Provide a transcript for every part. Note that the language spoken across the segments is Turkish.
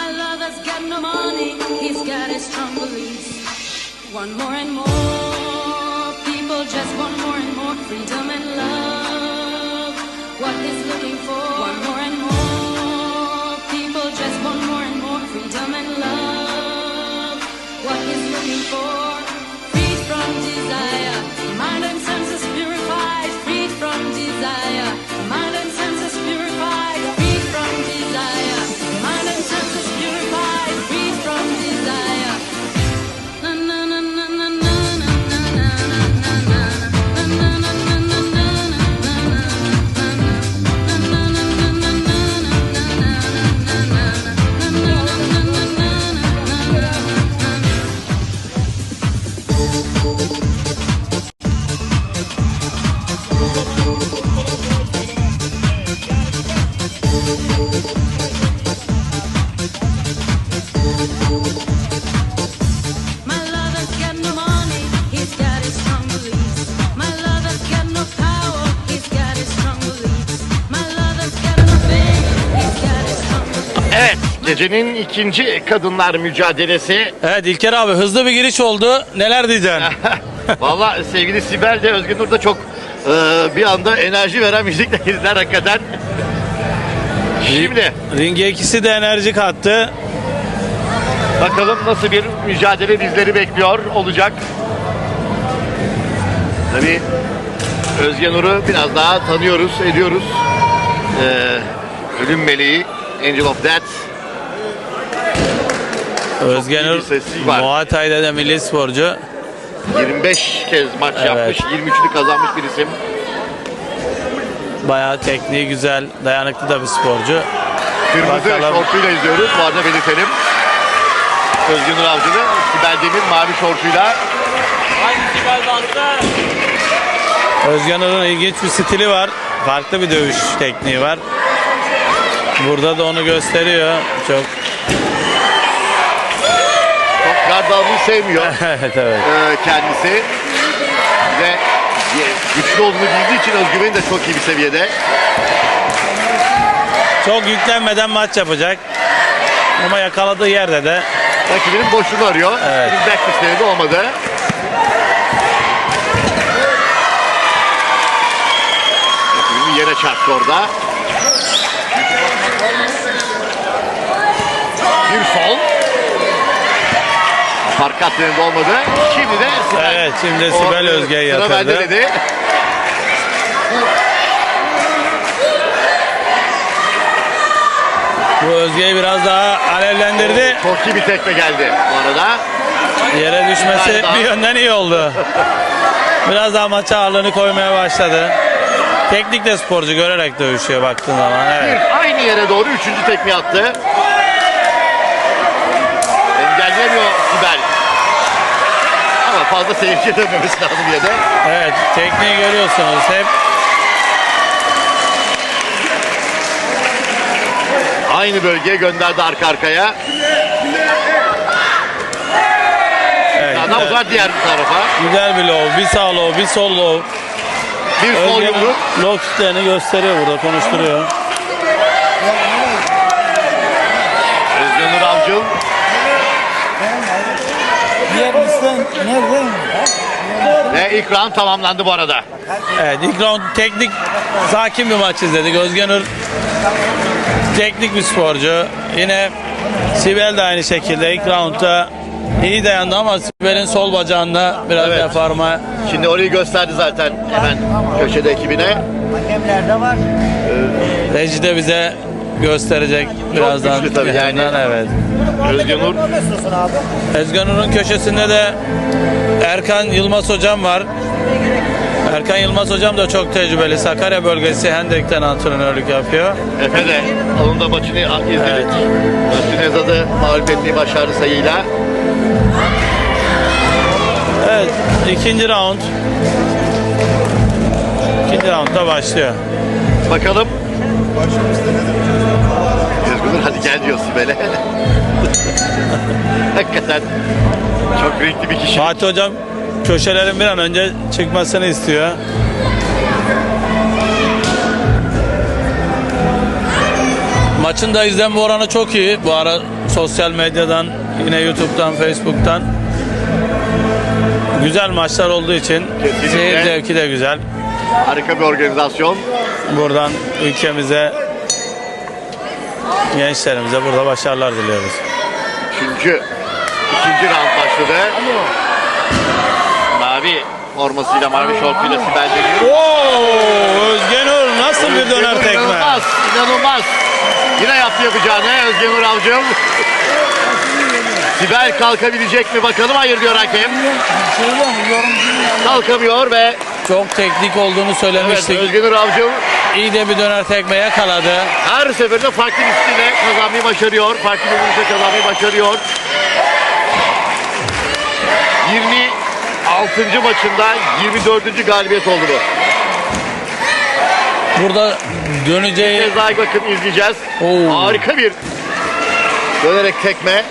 My lover's got no money, he's got his strong beliefs. One more and more, people just want more and more freedom and love. What he's looking for, one more and more, people just want more and more freedom and love gecenin ikinci kadınlar mücadelesi. Evet İlker abi hızlı bir giriş oldu. Neler diyeceksin? Valla sevgili Sibel de Özgür Nur da çok e, bir anda enerji veren müzikle girdiler hakikaten. Şimdi Ringe ikisi de enerji kattı. bakalım nasıl bir mücadele bizleri bekliyor olacak. Tabii Özge Nur'u biraz daha tanıyoruz, ediyoruz. Ee, ölüm meleği, Angel of Death. Özgenur sesi var. Muay Thai'de de milli sporcu. 25 kez maç Evet. yapmış, 23'ünü kazanmış bir isim. Bayağı tekniği güzel, dayanıklı da bir sporcu. Kırmızı Bakalım. şortuyla izliyoruz. Bu arada belirtelim. Özgün Nur Avcı'nı Sibel Demir mavi şortuyla Özgenur'un ilginç bir stili var. Farklı bir dövüş tekniği var. Burada da onu gösteriyor. Çok sevmiyor evet evet. ee, kendisi. Ve güçlü olduğunu bildiği için özgüveni de çok iyi bir seviyede. Çok yüklenmeden maç yapacak. Ama yakaladığı yerde de Rakibinin boşluğunu arıyor. Evet. Backfistleri de olmadı. Rakibinin yere çarptı orada. Bir sol. Fark attığında olmadı. Şimdi de Sibel. Evet, şimdi Sibel Özge'ye Sıra bende yatırdı. dedi. bu Özge'yi biraz daha alevlendirdi. Çok iyi bir tekme geldi bu arada. Yere düşmesi Galiba. bir yönden iyi oldu. Biraz daha maça ağırlığını koymaya başladı. Teknik de sporcu görerek dövüşüyor baktığın zaman. Evet. Bir aynı yere doğru üçüncü tekme attı. Engellemiyor fazla seyirciye dönmemesi lazım yine de. Evet, tekniği görüyorsunuz hep. Aynı bölgeye gönderdi arka arkaya. Evet, güzel, uzar diğer tarafa. güzel bir low, bir sağ low, bir sol low. Bir sol yumruk. low kicklerini gösteriyor burada, konuşturuyor. Özgür Avcıl. Ve ilk round tamamlandı bu arada. Evet, ilk round teknik, sakin bir maç izledik. Özgenur teknik bir sporcu. Yine Sibel de aynı şekilde ilk roundda iyi dayandı ama Sibel'in sol bacağında biraz Evet. deforma. Şimdi orayı gösterdi zaten hemen köşede ekibine. Reji de bize gösterecek birazdan. güçlü tabii yani. yakından, Evet. Özgür Nur. Özgenur'un köşesinde de Erkan Yılmaz hocam var. Erkan Yılmaz hocam da çok tecrübeli. Sakarya bölgesi Hendek'ten antrenörlük yapıyor. Efe de onun da maçını izledik. Evet. Özgün Ezad'ı mağlup etmeyi başardı sayıyla. Evet, ikinci round. İkinci roundda başlıyor. Bakalım. Özgür hadi gel diyorsun böyle. Hakikaten çok renkli bir kişi. Fatih hocam köşelerin bir an önce çıkmasını istiyor. Maçın da izlenme oranı çok iyi. Bu ara sosyal medyadan, yine YouTube'dan, Facebook'tan güzel maçlar olduğu için Kesinlikle. seyir zevki de güzel. Harika bir organizasyon. Buradan ülkemize, gençlerimize burada başarılar diliyoruz. Çünkü ikinci round başladı. Mavi formasıyla, mavi şortuyla Sibel geliyor. Oo, Özgen Uğur nasıl bir döner tekme? İnanılmaz, inanılmaz. Yine yaptı yapacağını Özgen Uğur Avcım. Sibel kalkabilecek mi bakalım hayır diyor hakem. Kalkamıyor ve Çok teknik olduğunu evet, söylemiştik. Özgen Uğur Avcım İyi de bir döner tekme yakaladı. her seferinde farklı bir stille kazanmayı başarıyor. Farklı bir kazanmayı başarıyor. 26. maçında 24. galibiyet oldu bu. Burada döneceği Cezayı bakın izleyeceğiz. Oo. Harika bir dönerek tekme.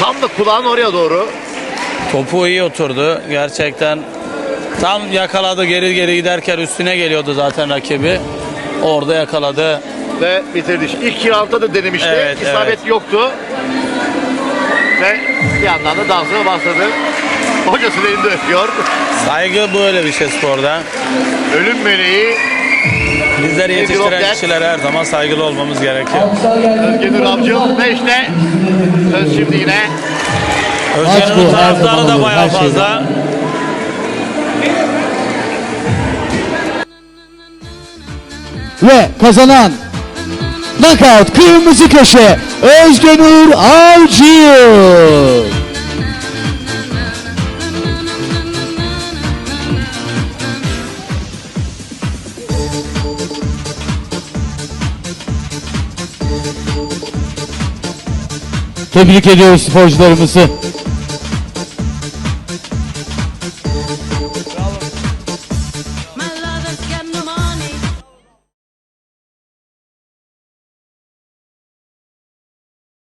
Tam da kulağın oraya doğru. topu iyi oturdu. Gerçekten tam yakaladı geri geri giderken üstüne geliyordu zaten rakibi. Orada yakaladı. ve bitirdi. İlk roundda da denemişti. Evet, İsabet yoktu. Ve bir yandan da dansına başladı. Hocasının elinde öpüyor. Saygı böyle bir şey sporda. Ölüm meleği Bizleri yetiştiren kişilere her zaman saygılı olmamız gerekiyor. Özgür Avcı ve işte söz şimdi yine her taraftarı da bayağı her şeyden. Ve kazanan Knockout kırmızı köşe Özgenur Avcı. Tebrik ediyoruz sporcularımızı.